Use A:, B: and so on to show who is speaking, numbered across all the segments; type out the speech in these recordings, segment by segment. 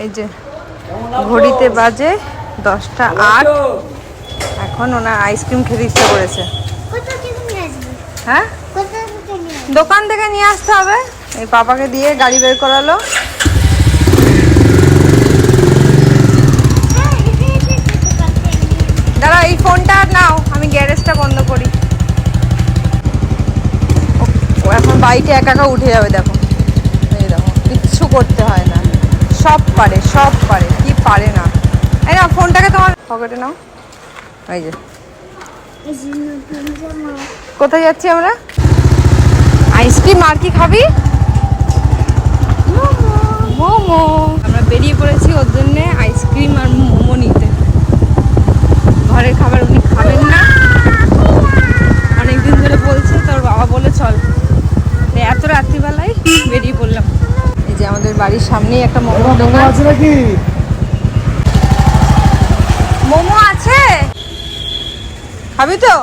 A: এই যে ঘড়িতে বাজে দশটা আট। এখন ওনার আইসক্রিম খেতে ইচ্ছে করেছে। হ্যাঁ? দোকান থেকে নিয়ে আসতে হবে। এই পাপাকে দিয়ে গাড়ি বের করালো।
B: হ্যাঁ
A: দাঁড়া এই ফোনটা আর নাও আমি গ্যারেজটা বন্ধ করি। এখন বাইকে একা একা উঠে যাবে দেখো। এই দেখো কিচ্ছু করতে হয় সব পারে সব পারে, কি পারে না। এই না ফোনটাকে তোমার পকেটে নাও। এই যে। কোথায় যাচ্ছি আমরা? আইসক্রিম আর কি খাবি? মোমো আমরা বেরিয়ে পড়েছি ওর জন্য আইসক্রিম আর মোমো নিতে ঘরের খাবার উনি খাবেন না অনেকদিন ধরে বলছে তোর বাবা বলে চল তো এত রাত্রিবেলায় বেরিয়ে পড়লাম এই যে আমাদের বাড়ির সামনেই একটা মোমো দোকান।
C: আছে নাকি?
A: মোমো আছে? খাবি তো?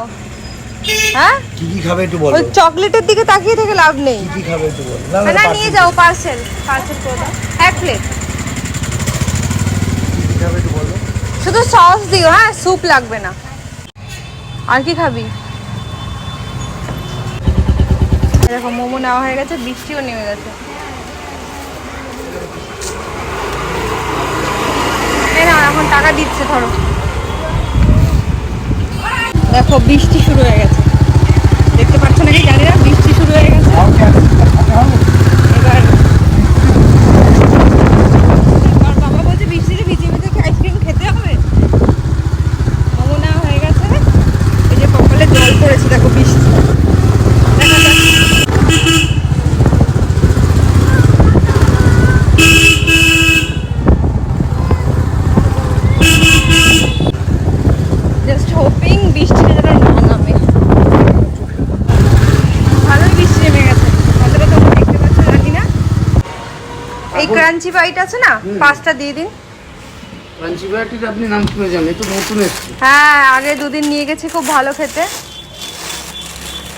A: হ্যাঁ?
C: কি কি খাবে একটু বলো।
A: ওই চকলেটের দিকে তাকিয়ে থেকে লাভ নেই।
C: কি কি খাবে একটু বলো। না
A: না নিয়ে যাও পার্সেল পার্সেল করে দাও। এক প্লেট
C: কি খাবে একটু বলো।
A: শুধু সস দিও হ্যাঁ স্যুপ লাগবে না। আর কি খাবি? দেখো মোমো নেওয়া হয়ে গেছে বৃষ্টিও নেমে গেছে এই না এখন টাকা দিচ্ছে ধরো। দেখো বৃষ্টি শুরু হয়ে গেছে দেখতে পাচ্ছ নাকি জানি না বৃষ্টি শুরু হয়ে গেছে এবার আর বাবা বলছে বৃষ্টিতে ভিজিয়ে ভিজিয়ে কি আইসক্রিম খেতে হবে মোমো নেওয়া হয়ে গেছে এই যে কপালে জল পড়েছে দেখো বৃষ্টি দেখা যাক। জাস্ট হোপিং বৃষ্টিটা যেন না নামে। ভালোই বৃষ্টি নেমে গেছে। কতটা তোমরা দেখতে পাচ্ছ জানি না? এই ক্রাঞ্চি বাইট আছে না? পাঁচটা দিয়ে দিন।
D: ক্রাঞ্চিবাটির আপনি নাম শুনেছেন এই তো নতুন এসছে।
A: হ্যাঁ আগে দুদিন নিয়ে গেছি খুব ভালো খেতে।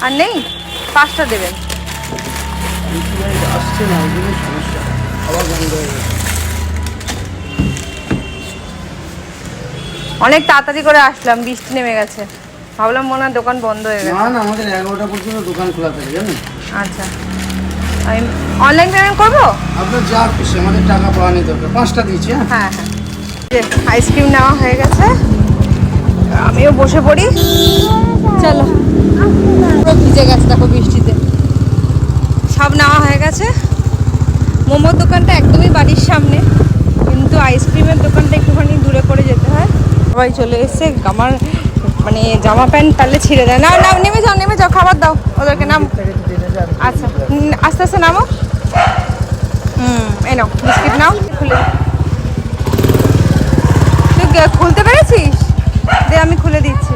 A: আর নেই? পাঁচটা দেবেন।
D: আসছে না সমস্যা। আবার বন্ধ হয়ে গেছে।
A: অনেক তাড়াতাড়ি করে আসলাম বৃষ্টি নেমে গেছে। ভাবলাম মনে হয় দোকান বন্ধ হয়ে গেছে।
D: না না আমাদের এগারোটা পর্যন্ত দোকান খোলা থাকে জানেন?
A: আচ্ছা। আমি অনলাইন পেমেন্ট করব?
D: আপনার যা খুশি আমাদের টাকা পাওয়া নেই দরকার। পাঁচটা দিয়েছি হ্যাঁ?
A: হ্যাঁ হ্যাঁ। আইসক্রিম নেওয়া হয়ে গেছে। আমিও বসে পড়ি। চলো। পুরো ভিজে গেছে দেখো বৃষ্টিতে। সব নেওয়া হয়ে গেছে। মোমোর দোকানটা একদমই বাড়ির সামনে। কিন্তু আইসক্রিমের দোকানটা একটুখানি দূরে করে যেতে হয়। সবাই চলে এসছে আমার মানে জামা প্যান্ট তাহলে ছিঁড়ে দেয়। না না নেমে যাও নেমে যাও খাবার দাও ওদেরকে নাম। আচ্ছা আস্তে আস্তে নামো। হুম এই নাও বিস্কিট নাও খুলে তুই খুলতে পেরেছিস? দে আমি খুলে দিচ্ছি।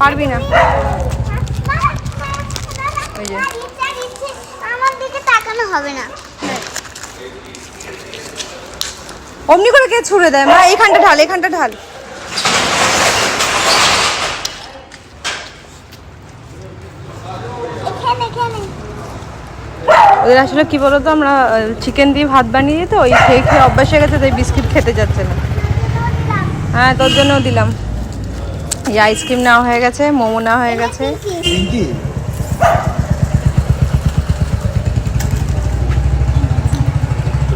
A: পারবি না। ওই যে।
B: আমার দিকে তাকানো হবে না।
A: অমনি করে কে ছুড়ে দেয়? মা এখানটা ঢাল এখানটা ঢাল। ওদের আসলে কি বলতো আমরা চিকেন দিয়ে ভাত বানিয়ে দিই তো ওই খেয়ে খেয়ে অভ্যাস হয়ে গেছে তাই বিস্কিট খেতে যাচ্ছে না। হ্যাঁ তোর জন্যও দিলাম। এই আইসক্রিম নেওয়া হয়ে গেছে মোমো নেওয়া হয়ে গেছে
C: পিঙ্কি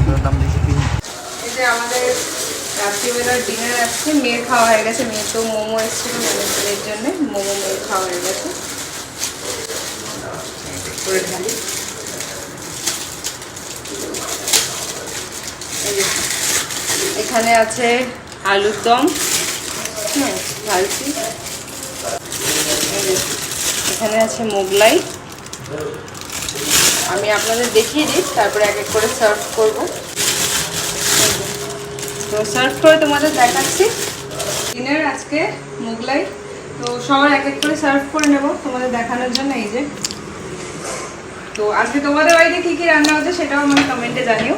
C: তোর নাম দিয়েছি পিঙ্কি
A: এই যে আমাদের রাত্রিবেলার ডিনার আসছে মেয়ের খাওয়া হয়ে গেছে মেয়ে তো মোমো এসেছিল মেয়ের জন্য, মোমো মেয়ের খাওয়া হয়ে গেছে। এখানে আছে আলুর দম হ্যাঁ এই এখানে আছে মোগলাই। আমি আপনাদের দেখিয়ে দিই, তারপরে এক এক করে সার্ভ করব। তো সার্ভ করে তোমাদের দেখাচ্ছি। ডিনার আজকে মোগলাই। তো সবার এক এক করে সার্ভ করে নেব তোমাদের দেখানোর জন্য এই যে। তো আজকে তোমাদের বাড়িতে কী কী রান্না হচ্ছে সেটাও আমাকে কমেন্টে জানিও।